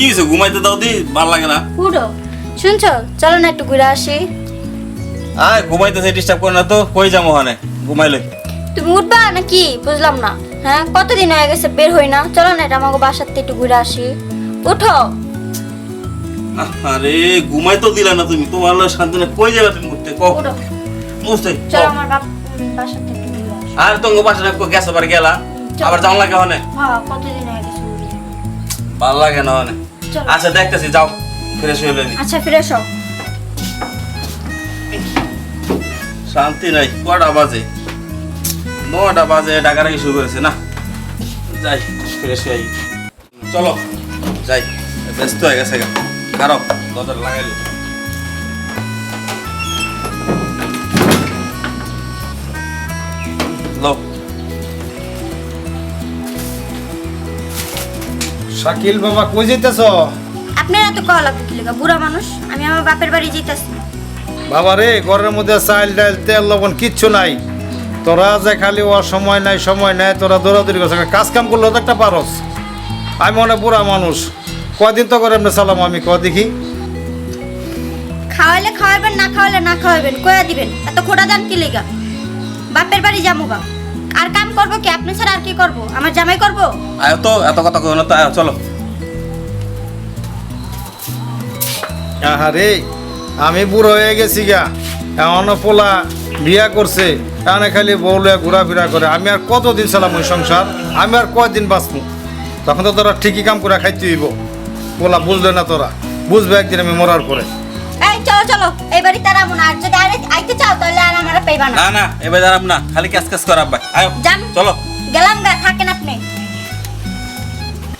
কি হয়েছে ঘুমাইতে দাও দি ভালো লাগে না। উঠো। শুনছো? চলো না একটু ঘুরে আসি। আয় ঘুমাইতেছে ডিস্টার্ব করে না তো কই যাব ওখানে? ঘুমাইলে তুমি উঠবা নাকি? বুঝলাম না। হ্যাঁ কতদিন হয়ে গেছে বের হই না। চলো না এটা আমাকে বাসার একটু ঘুরে আসি। উঠো। আরে ঘুমাই তো দিলা না তুমি। তোমার লোক শান্তি না কই যাবে তুমি ঘুরতে কও। উঠো। চলো আমার বাপ একটু ঘুরে আসি। আর তোমার রাখব গ্যাস আবার গেলা। আবার যাও লাগে ওখানে। হ্যাঁ কতদিন হয়ে গেছে ভালো লাগে না ওখানে। আচ্ছা দেখতেছি যাও ফ্রেশ হয়ে নি। আচ্ছা ফিরে এসো। শান্তি নাই কটা বাজে? নটা বাজে ডাকারাকি শুরু করেছে না? যাই ফ্রেশ হয়ে। চলো যাই ব্যস্ত হয়ে গেছে কারও খারাপ দরজা লাগাইলি শাকিল বাবা কই যেতেছ আপনারা তো কল লাগবে কি লেগা? বুড়া মানুষ আমি আমার বাপের বাড়ি যেতেছি বাবা রে ঘরের মধ্যে চাল ডাল তেল লবণ কিচ্ছু নাই। তোরা যে খালি ও সময় নাই সময় নাই তোরা দৌড়াদৌড়ি করছে। কাজ কাম করলেও তো একটা পারস। আমি মনে বুড়া মানুষ। কয়দিন তো করে এমনি চালাম আমি কয় দেখি? খাওয়াইলে খাওয়াবেন না খাওয়াইলে না খাওয়াবেন কয়া দিবেন? এত খোটা দান কি লেগা? বাপের বাড়ি যাব গা আর কাম করব কি? আপনি স্যার আর কি করব? আমার জামাই করব? আয় তো এত কথা কই না তো আয় চলো। আহারে আমি বুড়ো হয়ে গেছি গা। এমন পোলা বিয়া করছে এখানে খালি বউলে ঘোরাফেরা করে। আমি আর কতদিন চালাম ওই সংসার? আমি আর কয়দিন বাঁচবো? তখন তো তোরা ঠিকই কাম করে খাইতে হইব। পোলা বুঝলে না তোরা। বুঝবে একদিন আমি মরার পরে। চলো চলো এই বাড়ি তারা মনে আর যদি আরে আইতে চাও তাহলে আর আমার পাইবা না। না না এবার দাঁড়াব না খালি ক্যাস ক্যাস করাব ভাই আয় যান চলো। গেলাম গা থাকেন আপনি।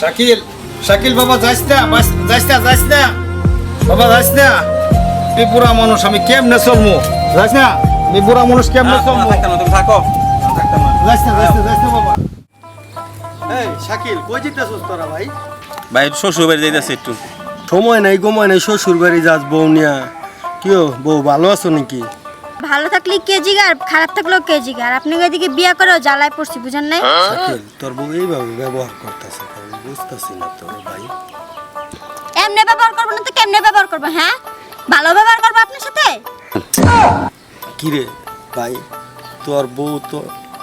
শাকিল শাকিল বাবা যাইস না যাইস না যাইস না। বাবা যাইস না। তুই বুড়া মানুষ আমি কেমনে যাইস না? আমি বুড়া মানুষ কেমনে তুমি থাকো। যাইস না যাইস না যাইস না বাবা। এই শাকিল কই তোরা ভাই? ভাই শ্বশুর বাড়ি যাইতেছে একটু। সময় নাই গোময় নাই শ্বশুর বাড়ি যাস বউ নিয়া। কিও বউ ভালো আছো নাকি? ভালো থাকলে কেজি আর খারাপ থাকলেও কেজি আর আপনি এদিকে বিয়া করেও জ্বালায় পড়ছি বুঝেন নাই? শাকিল তোর বউ এইভাবে ব্যবহার করতেছে আমি বুঝতেছি না তোর ভাই। এমনি ব্যবহার করব না তো কেমনে ব্যবহার করব হ্যাঁ? ভালো ব্যবহার করব আপনার সাথে? কিরে ভাই তোর বউ তো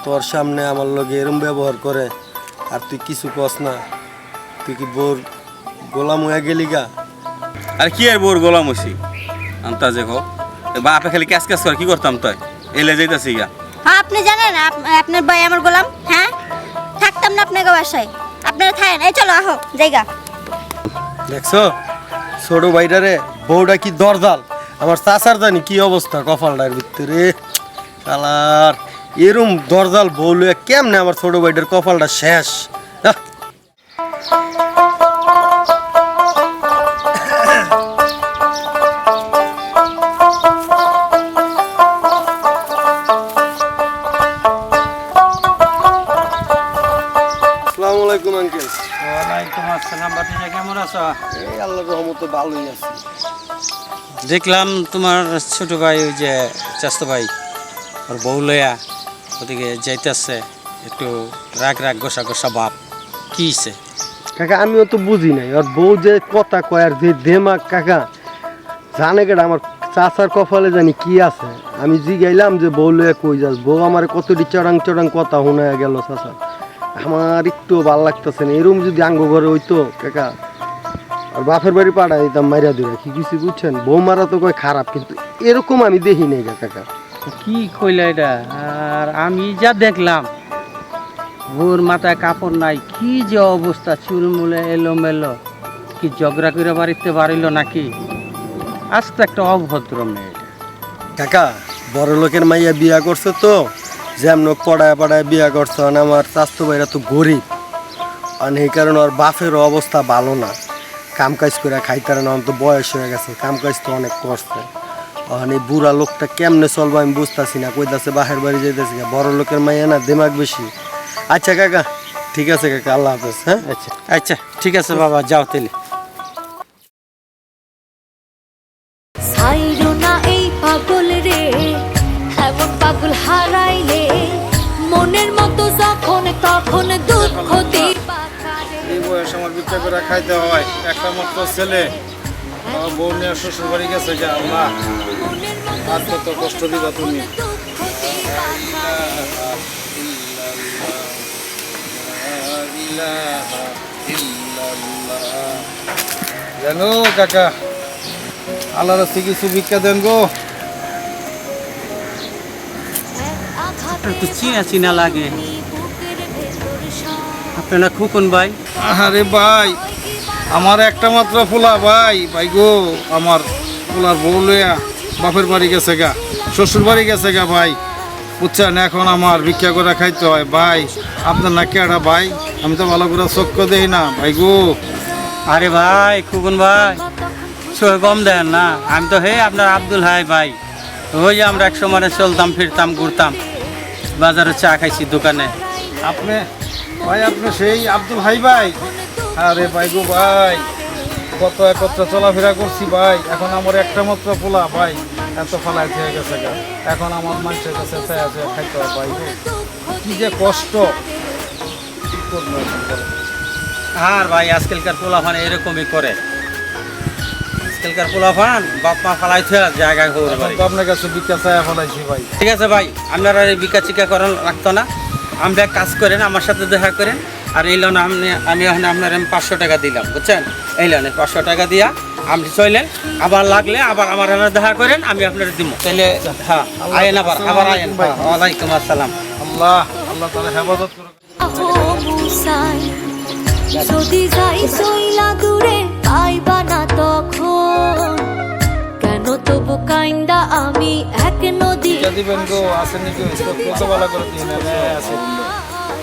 তোর সামনে আমার লগে এরম ব্যবহার করে আর তুই কিছু কস না। তুই কি বউর গোলাম হয়ে গেলি গা? আর কি আর বোর গোলাম হইছি আন্তাজে কো বাপে খালি ক্যাস ক্যাস করে কি করতাম তাই? এলে যাইতাছি গা। হ্যাঁ আপনি জানেন আপ- আপনার ভাই আমার গোলাম হ্যাঁ? থাকতাম না আপনাকে বাসায়। আপনারা থাকেন এই চলো আহো জায়গা। দেখছ? ছোট ভাইটারে বউটা কি দরজাল? আমার চাচার জানি কি অবস্থা কপালটার ভিতরে। কালার এরম দরজাল বউ লইয়া কেমনে আমার ছোট ভাইটার কপালটা শেষ? আছো এই আল্লাহর রহমতে ভালোই আছি। দেখলাম তোমার ছোট ভাই ওই যে চাস্ত ভাই ওর বউ লয়া ওদিকে যাইতেছে একটু রাগ রাগ গোসা গোসা বাপ কি হইছে? কাকা আমিও তো বুঝি নাই আর বউ যে কথা কয় আর যে দেমাক কাকা জানে কেটা আমার চাচার কপালে জানি কি আছে। আমি জি জিগাইলাম যে বউ লইয়া কই যাস বউ আমার কতটি চড়াং চড়াং কথা শোনা গেল চাচা। আমার একটু ভালো লাগতেছে না এরম যদি আঙ্গ ঘরে হইতো কাকা আর বাপের বাড়ি পাড়ায় দিতাম মাইরা দিরা কি কিছু বুঝছেন? বউ মারা তো কয় খারাপ কিন্তু এরকম আমি দেখি নাই গা কাকা। কি কইলা এটা? আর আমি যা দেখলাম ওর মাথায় কাপড় নাই কি যে অবস্থা চুলমুলে এলো মেলো কি ঝগড়া করে বাড়িতে বাড়িল নাকি? আজ তো একটা অভদ্র মেয়ে। কাকা বড় লোকের মাইয়া বিয়া করছে তো যেমন পড়ায় পড়ায় বিয়া করছে আমার স্বাস্থ্য ভাইরা তো গরিব। আর এই কারণে ওর বাপের অবস্থা ভালো না। কাম কাজ করে খাইতারে না তো বয়স হয়ে গেছে। কাম কাজ তো অনেক করছে আর এই বুড়া লোকটা কেমনে চলবো আমি বুঝতেছি না কইতাছে বাহের বাড়ি যেতেছি বড় লোকের মাইয়া না দিমাগ বেশি। আচ্ছা কাকা ঠিক আছে কাকা আল্লাহ হাফেজ হ্যাঁ? আচ্ছা। আচ্ছা ঠিক আছে বাবা যাও তাহলে। ছাইরো না এই পাগল রে এমন পাগল হারাইলে মনের মতো যখন তখন দুঃখ ভিক্ষা করে খাইতে হয়। একটা মাত্র ছেলে, আমার বউ নিয়ে শ্বশুর বাড়ি গেছে যে আল্লাহ আর কত কষ্ট দিবা তুমি। জানো কাকা আল্লাহ রাস্তে কিছু ভিক্ষা দেন গো। একটু চিনা চিনা লাগে। আপনারা খুকুন ভাই? আরে ভাই আমার একটা মাত্র ফুলা ভাই। ভাই গো আমার ফুলার বউ লইয়া বাপের বাড়ি গেছে গা শ্বশুর বাড়ি গেছে গা ভাই। বুঝছেন এখন আমার ভিক্ষা করে খাইতে হয়। ভাই আপনার না কেডা ভাই? আমি তো ভালো করে চক্ষ দেই না ভাই গো। আরে ভাই খুকুন ভাই সই কম দেন না। আমি তো হে আপনার আব্দুল হাই ভাই। ওই আমরা এক সময় চলতাম ফিরতাম ঘুরতাম বাজারে চা খাইছি দোকানে। আপনি ভাই আপনি সেই আব্দুল হাই ভাই? আরে ভাই গো ভাই কত একত্র চলাফেরা করছি ভাই। এখন আমার একটা মাত্র পোলা ভাই এত ফালাই হয়ে গেছে গা। এখন আমার মানুষের কাছে চাই আছে খাইতে হয় ভাই কি যে কষ্ট? আর ভাই আজকালকার পোলাফান এরকমই করে। আজকালকার পোলাফান বাপ মা ফালাই জায়গায় বাড়ি আপনার কাছে বিকা চায়া ফেলাইছি ভাই। ঠিক আছে ভাই আপনারা এই বিকা চিকা করেন রাখতো না? আমরা এক কাজ করেন আমার সাথে দেখা করেন। আর এই লোন আপনি আমি ওখানে আপনার আমি পাঁচশো টাকা দিলাম বুঝছেন? এই লোনে পাঁচশো টাকা দিয়া আপনি চলেন আবার লাগলে আবার আমার এখানে দেখা করেন আমি আপনার দিব তাহলে হ্যাঁ আয়েন আবার আবার আয়েন। হ্যাঁ, ওয়ালাইকুম আসসালাম। আল্লাহ আল্লাহ তাহলে হেফাজত মুসাই যদি যাই সইলা দূরে দিবেন গো আছে নাকি? কত বেলা করে দিন আছে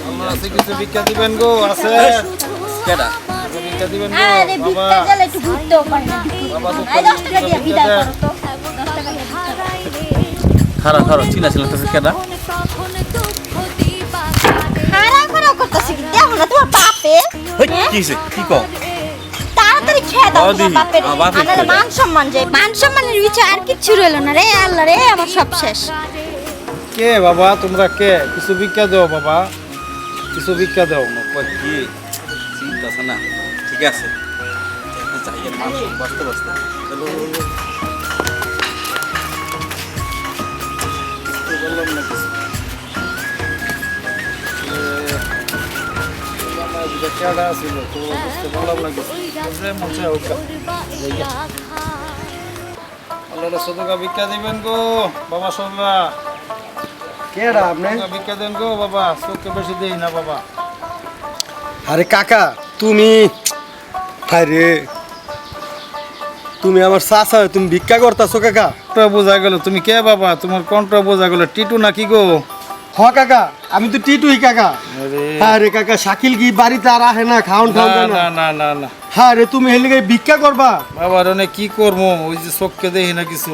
আমার আছে কিছু ভিক্ষা দিবেন গো আছে। কেডা? কিছু ভিক্ষা দিবেন গো। আরে বাবা। একটু ঘুরতেও পারে না বাবা তো এই দশ টাকা দিয়ে বিদায় করো তো। কেডা? করতেছি। কি দেখো না তোমার বাপে। হেই, কি কি কও? তাড়াতাড়ি খেয়ে দাও দাও তোমার বাপের আমার বাপের আনালে খেয়ে দাও। মান সম্মান যায় মান সম্মানের বিচার আর কিচ্ছু রইল না রে আল্লাহ রে আমার সব শেষ। কে বাবা তোমরা কে? কিছু ভিক্ষা দাও বাবা। কিছু ভিক্ষা দাও। কই কি? চিন্তা আছে না। ঠিক আছে। বললাম না কিছু কেডা ছিল তো বুঝতে পারলাম না কিছু। মনে হয় হোক। আল্লাহ সদকা ভিক্ষা দিবেন গো বাবা সদকা কেডা আপনি? ভিক্ষা দেন গো বাবা। চোখে বেশি দেই না বাবা। আরে কাকা তুমি আরে তুমি আমার চাচা তুমি ভিক্ষা করতেছো কাকা। বোঝা গেল তুমি কে বাবা? তোমার কণ্ঠ বোঝা গেল। টিটু নাকি গো? হ কাকা আমি তো টিটুই কাকা। হ্যাঁ রে কাকা শাকিল কি বাড়িতে আর আহে না খাওন না খাওন না? না না না হ্যাঁ রে তুমি হেলে ভিক্ষা করবা? বাবা রনে কি করব ওই যে চোখকে দেখি না কিছু।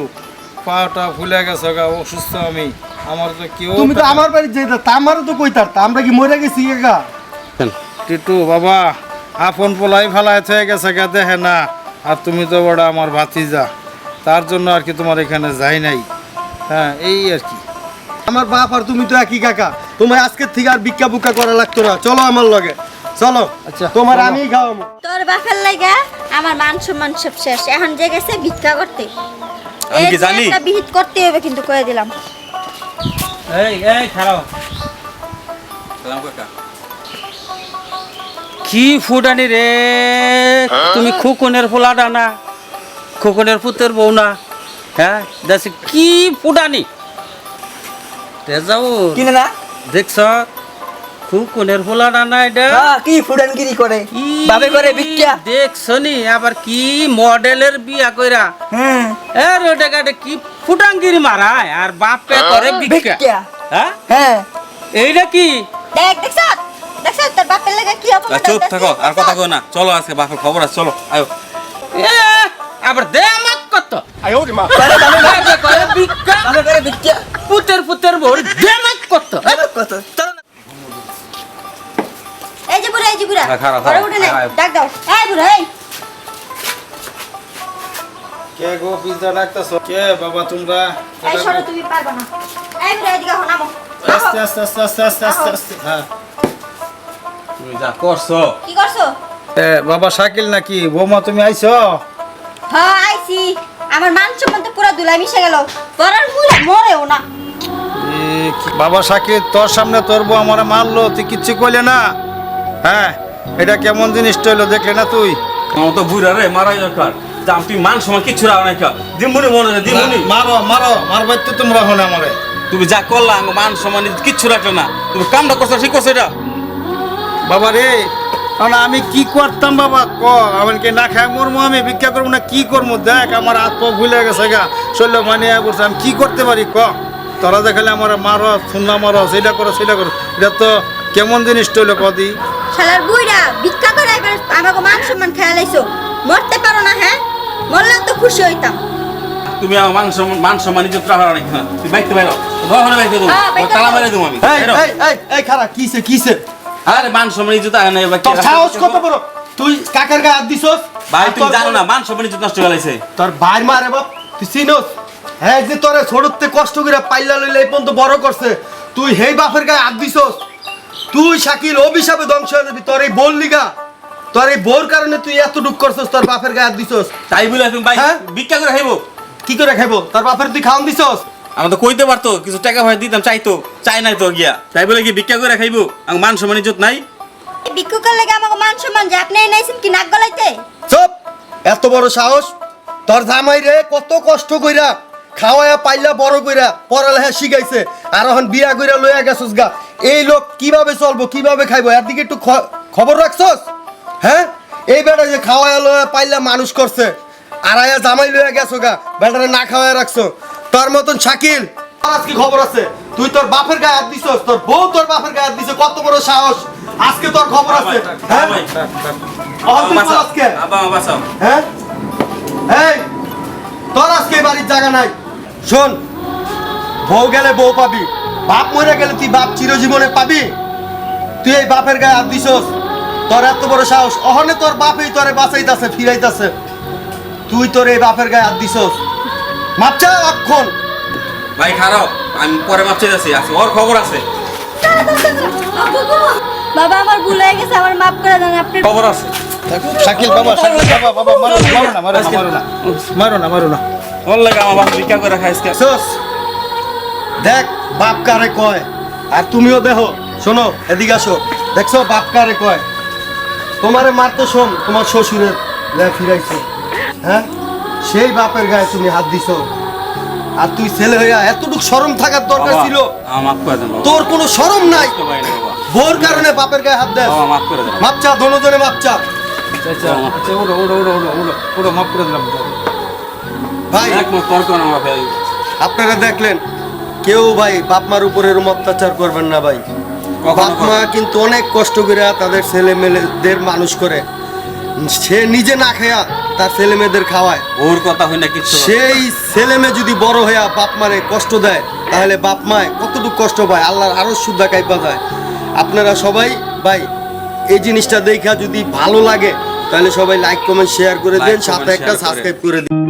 পাটা ফুলে গেছে গা অসুস্থ আমি। আমার তো কেউ তুমি তো আমার বাড়ি যেটা তা আমারও তো কইতার তা আমরা কি মরে গেছি কাকা? টিটু বাবা আপন পোলাই ফেলায় হয়ে গেছে গা দেখে না। আর তুমি তো বড় আমার ভাতিজা। তার জন্য আর কি তোমার এখানে যাই নাই। হ্যাঁ এই আর কি। আমার বাপ আর তুমি তো একই কাকা। তোমার আজকের থেকে আর ভিক্ষা বুক্কা করা লাগতো না। চলো আমার লগে। চলো। আচ্ছা, তোমার আমি খাওয়াবো। তোর বাপের লাগা আমার মান সম্মান সব শেষ। এখন যে গেছে ভিক্ষা করতে। আমি কি জানি? একটা বিহিত করতে হবে কিন্তু কয়ে দিলাম। এই এই খারাপ সালাম কাকা। কি ফুটানি রে? তুমি খুকুনের ফোলাটা না? খুকুনের পুতের বউ না? হ্যাঁ দেখছি কি ফুটানি? যাও কিনে না? দেখছ? খুকুনের ফোলাটা না এটা হ্যাঁ, কি ফুডানগিরি করে? কি বাবে করে ভিক্ষা। দেখছনি আবার কি মডেলের বিয়া কইরা। হ্যাঁ এ রোডে ঘাটে কি ফুটাঙ্গিরি মারায় আর বাপে করে হ্যাঁ? হ্যাঁ। এইটা কি? দেখ দেখছ দেখছ তোর বাপের লাগা কি অপমান চুপ থাকো আর কথা না। চলো আজকে বাপের খবর আছে চলো আয়ো। এ, আবার দে আমাক কত করে দামে না। করে ভিক্ষা। বাবে করে ভিক্ষা। পুতের পুতের বউ দে কত কত এই যে বুড়া এই যে বুড়া। খারাপ, উঠে নে। ডাক দাও। এই বুড়া এই। কে গো পিজ্জা ডাকতেছ? কে বাবা তোমরা? এই সরো তুমি পারবা না। এই বুড়া এদিকে হো নামো। আস্তে আস্তে আস্তে আস্তে আস্তে আস্তে আস্তে হ্যাঁ। তুমি যা করছ। কি করছ? বাবা শাকিল নাকি? বৌমা তুমি আইছো? হ্যাঁ আইছি। আমার মান সম্মান তো পুরো দুলাই মিশে গেল। পরার মুলে মরেও না। বাবা শাকিল তোর সামনে তোর বউ আমার মারলো তুই কিচ্ছু কইলে না? হ্যাঁ এটা কেমন জিনিস হইল দেখলে না তুই? আমার তো বুড়া রে মারাই দরকার। দাম তুই মান সময় কিচ্ছু রাখো নাই দিমুনি মনে হয় দিমুনি। মারো মারো মারবার তো তোমরা হলে আমারে। তুমি যা করলা আমার মান সম্মান কিচ্ছু রাখলে না। তুমি কামটা করছ ঠিক করছ এটা? বাবা রে কারণ আমি কি করতাম বাবা? ক আমাকে না খাই মরমু আমি ভিক্ষা করব না কি করব? দেখ আমার হাত পা ভুলে গেছে গা। শরীর মানিয়ে পড়ছে আমি কি করতে পারি? ক। তোরা দেখালে আমার মারো সুন্না মারো সেটা করো সেটা করো। এটা তো কেমন জিনিস টইলো কদি? শালার বুইরা ভিক্ষা করে এবার আমাকে মান সম্মান খেয়াল আইছো। মরতে পারো না হ্যাঁ? মরলেও তো খুশি হইতাম। তুমি আমার মান সম্মান মান সম্মান ইজ্জত রাখো না। তুমি বাইতে বাইরো। দোকানে বাইতে দেবো। হ্যাঁ, তালা। মেরে দেবো আমি। এই। এই এই খারাপ কিসে কিসে আরে মান সম্মান ইজ্জত আয় না এবার তোর সাহস কত বড়? তুই কাকের গায়ে হাত দিছস? ভাই তুই জানো না মান সম্মান ইজ্জত নষ্ট হয়ে তোর ভাই মারে বাপ তুই চিনস? হ্যাঁ যে তোরে ছোটতে কষ্ট করে পাইলা লইলে এই পর্যন্ত বড় করছে তুই হেই বাপের গায়ে হাত দিছস? তুই শাকিল অভিশাপে ধ্বংস হয়ে যাবি তোর এই বোর লিগা। তোর এই বোর কারণে তুই এত দুঃখ করছস তোর বাপের গায়ে হাত দিছস? তাই বলে তুমি ভাই হ্যাঁ? ভিক্ষা করে খাইবো? কি করে খাইবো? তোর বাপের তুই খাওয়ান দিছস? আমরা তো কইতে পারতো কিছু টাকা পয়সা দিতাম চাইতো চাই নাই তো গিয়া। তাই বলে কি ভিক্ষা করে খাইবো? আমার মান সম্মান ইজ্জত নাই? ভিক্ষুকের লেগে আমাকে মান সম্মান যে আপনি নাইছেন কি নাক গলাইতে? চুপ! এত বড় সাহস! তোর জামাই রে কত কষ্ট কইরা খাওয়ায়া পাইলা বড় কইরা পড়ালেখা শিখাইছে আর এখন বিয়া কইরা লইয়া গেছস গা। এই লোক কীভাবে চলবো কীভাবে খাইবো? এর দিকে একটু খ- খবর রাখছস? হ্যাঁ? এই বেটা যে খাওয়ায়া লইয়া পাইলা মানুষ করছে আর আয়া জামাই লইয়া গেছো গা বেটারে না খাওয়ায়া রাখছো। তোর মতন শাকিল। তোর আজকে খবর আছে। তুই তোর বাপের গায়ে হাত দিছস তোর বউ তোর বাপের গায়ে হাত দিছে কত বড় সাহস। আজকে তোর খবর আছে। হ্যাঁ। আজকে হ্যাঁ? এই তোর আজকে বাড়ির জায়গা নাই। শোন বউ গেলে বউ পাবি বাপ মরে গেলে তুই বাপ চিরজীবনে পাবি। তুই এই বাপের গায়ে হাত দিছস তোর এত বড় সাহস। অহনে তোর বাপই তোরে বাঁচাইতাছে ফিরাইতাছে। তুই তোর এই বাপের গায়ে হাত দিছস। মাপচা অক্ষণ ভাই খারাপ। আমি পরে মাপ চাইতেছি আছে। ওর খবর আছে। বাবা আমার ভুল হয়ে গেছে আমার মাফ করে দেন আপনি খবর আছে। শাকিল বাবা শাকিল বাবা বাবা মারো না, মারো না মারো না মারো না মারো না। ওর লাগে আমার বাপ ভিক্ষা করে খাইছে সোস দেখ বাপ কারে কয়? আর তুমিও দেখো শোনো এদিকে আসো। দেখছ বাপ কারে কয়? তোমারে মারতে শোন তোমার শ্বশুরের ফিরাইছে। হ্যাঁ? সেই বাপের গায়ে তুমি হাত দিছো। আর তুই ছেলে হইয়া এতটুকু শরম থাকার দরকার ছিল। আমার মাফ করে দেন বাবা। তোর কোনো শরম নাই। বোর কারণে বাপের গায়ে হাত দেয় বাবা মাফ করে দেন। মাপচা দোনোজনে মাপচা ওড়ো ওড়ো ওড়ো ওড়ো ওড়ো ওড়ো মাফ করে দিলাম। ভাই আপনারা দেখলেন কেউ ভাই বাপ মার উপর এরম অত্যাচার করবেন না ভাই। কখনো বাপ মা কিন্তু অনেক কষ্ট করে তাদের ছেলে মেয়েদের মানুষ করে। সে নিজে না খায়া তার ছেলে মেয়েদের খাওয়ায়। ওর কথা হয় না। কিছু সেই ছেলে মেয়ে যদি বড় হইয়া বাপ মারে কষ্ট দেয় তাহলে বাপ মায় কতটুকু কষ্ট পায়? আল্লাহর আরও শুদ্ধা কাইপা যায়। আপনারা সবাই ভাই এই জিনিসটা দেখা যদি ভালো লাগে তাহলে সবাই লাইক কমেন্ট শেয়ার করে দেন সাথে একটা সাবস্ক্রাইব করে দিন।